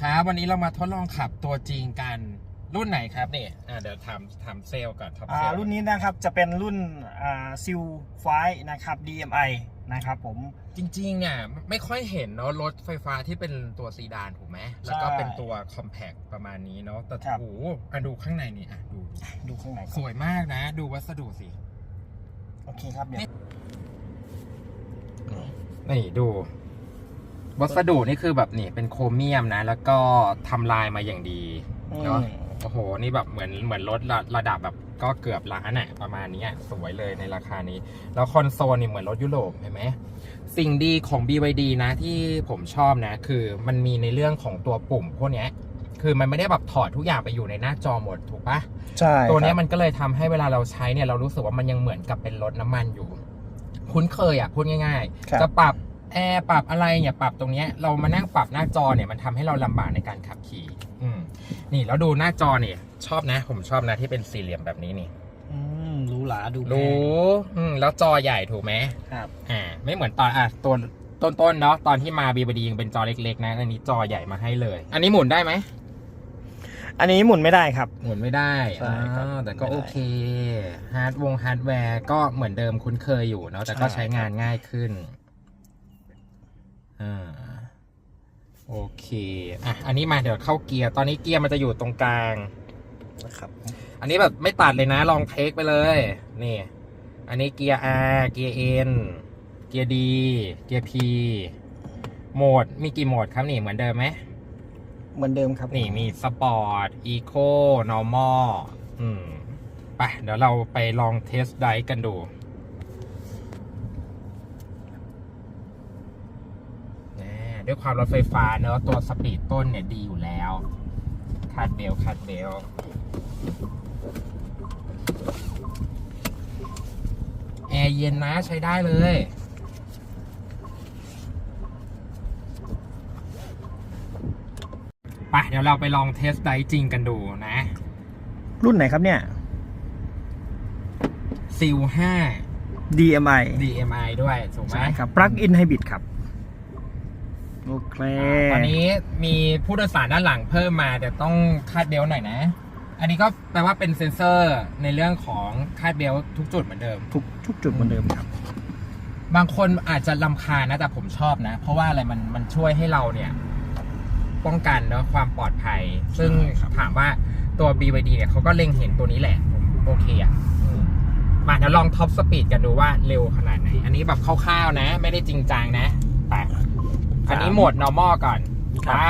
ครับวันนี้เรามาทดลองขับตัวจริงกันรุ่นไหนครับเนี่ยอ่าเดี๋ยวถามถามเซลล์ก่อนท็อปอ่าเซลล์รุ่นนี้นะครับจะเป็นรุ่นอ่าซิลไฟนะครับ DMI นะครับผมจริงๆเนี่ยไม่ค่อยเห็นเนาะรถไฟฟ้าที่เป็นตัวซีดานถูกไหมแล้วก็ใช่เป็นตัวคอมแพคประมาณนี้เนาะแต่ครับโอ้โหอะดูข้างในนี่อะดูดูข้างในสก่อนวยมากนะ ดูวัสดุสิ โอเคครับเดี๋ยวนี่ดู วัสดุนี่คือแบบนี่เป็นโครเมียมนะ แล้วก็ทำลายมาอย่างดีเนาะอืมโอ้โห นี่แบบเหมือนเหมือนรถระระดับแบบก็เกือบล้านอะประมาณนี้อะสวยเลยในราคานี้ แล้วคอนโซลนี่เหมือนรถยุโรปเห็นไหมสิ่งดีของ BYD นะที่ผมชอบนะ คือมันมีในเรื่องของตัวปุ่มพวกเนี้ยคือมันไม่ได้แบบถอดทุกอย่างไปอยู่ในหน้าจอหมดถูกปะใช่ตัวเนี้ยครับมันก็เลยทำให้เวลาเราใช้เนี่ยเรารู้สึกว่ามันยังเหมือนกับเป็นรถน้ำมันอยู่ คุ้นเคยอะพูดง่ายครับๆจะปรับ แอร์ปรับอะไรเนี่ยปรับตรงเนี้ยเรามานั่งปรับหน้าจอเนี่ยมันทำให้เราลำบากในการขับขี่อืมนี่แล้วดูหน้าจอเนี่ย ชอบนะ ผมชอบนะที่เป็นสี่เหลี่ยมแบบนี้นี่อืมหรูหราดูแพงรู้อืมแล้วจอใหญ่ถูกไหมครับอ่าไม่เหมือนตอนอะตัวต้นๆเนาะตอนที่มาบีบดียังเป็นจอเล็กๆ นะ อันนี้จอใหญ่มาให้เลย อันนี้หมุนได้ไหมอันนี้หมุนไม่ได้ครับ หมุนไม่ได้ใช่ครับอ่าแต่ก็ไม่ได้โอเคฮาร์ดวงฮาร์ดแวร์ก็เหมือนเดิมคุ้นเคยอยู่เนาะแต่ก็ใช่ใช้งานง่ายขึ้น อ่าโอเคอะอันนี้มาเดี๋ยวเข้าเกียร์ ตอนนี้เกียร์มันจะอยู่ตรงกลางนะครับ อันนี้แบบไม่ตัดเลยนะลองเทคไปเลย นี่ อันนี้เกียร์ R เกียร์ N เกียร์ D เกียร์ P โหมดมีกี่โหมดครับนี่เหมือนเดิมไหมเหมือนเดิมครับ นี่มีสปอร์ตอีโคนอร์มอลอืมไปเดี๋ยวเราไปลองเทสไดกันดูแน่ ด้วยความรถไฟฟ้าเนอะตัวสปีดต้นเนี่ยดีอยู่แล้วคาดเบลคาดเบลแอร์เย็นนะใช้ได้เลยไปเดี๋ยวเราไปลองเทสไดจริงกันดูนะ รุ่นไหนครับเนี่ยซิล DMI 5 DMI ด้วยถูกไหมใช่ครับ Plug in Hybrid ครับ โอเคอ่าตอนนี้มีผู้โดยสารด้านหลังเพิ่มมาเดี๋ยวต้องคาดเบลต์หน่อยนะ อันนี้ก็แปลว่าเป็นเซ็นเซอร์ในเรื่องของคาดเบลต์ทุกจุดเหมือนเดิม ทุกทุกจุดเหมือนเดิมครับ บางคนอาจจะลำคาญนะแต่ผมชอบนะ เพราะว่าอะไรมันมันช่วยให้เราเนี่ย ป้องกันเนาะความปลอดภัย ซึ่งใช่ครับถามว่าตัว BYD เนี่ยเขาก็เล็งเห็นตัวนี้แหละผมโอเคอะอืมมาเดี๋ยวลองท็อปสปีดกันดูว่าเร็วขนาดไหน อันนี้แบบคร่าวๆนะ ไม่ได้จริงจังนะไป อันนี้โหมด normal ก่อนครับไป